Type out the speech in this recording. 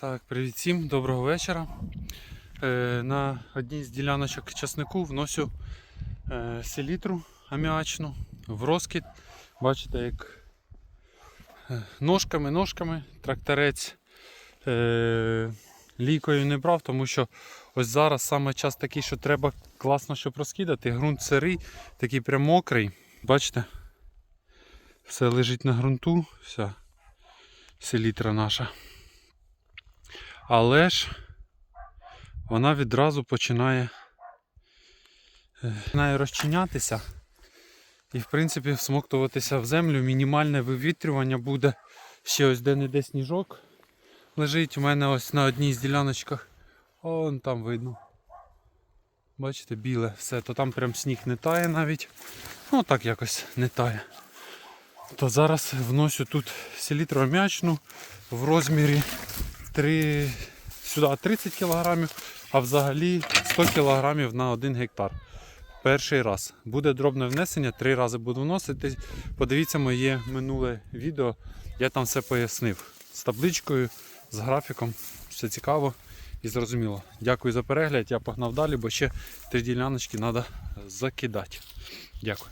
Так, привіт всім, доброго вечора. Е, на одній з діляночок часнику вносю е, селітру аміачну в розкид. Бачите, як е, ножками, ножками тракторець е, лікою не брав, тому що ось зараз саме час такий, що треба класно, щоб розкидати. Грунт сирий, такий прям мокрий. Бачите? Все лежить на ґрунту, вся селітра наша. Але ж вона відразу починає, е, починає розчинятися і, в принципі, всмоктуватися в землю. Мінімальне вивітрювання буде. Ще ось де-не-де сніжок лежить. У мене ось на одній з діляночках. Вон там видно. Бачите, біле все, то там прям сніг не тає навіть. Ну так якось не тає. То зараз вносю тут селітру м'ячну в розмірі 3, сюди 30 кг, а взагалі 100 кг на 1 гектар. Перший раз. Буде дробне внесення, три рази буду вносити. Подивіться моє минуле відео, я там все пояснив. З табличкою, з графіком. Все цікаво і зрозуміло. Дякую за перегляд. Я погнав далі, бо ще три діляночки треба закидати. Дякую.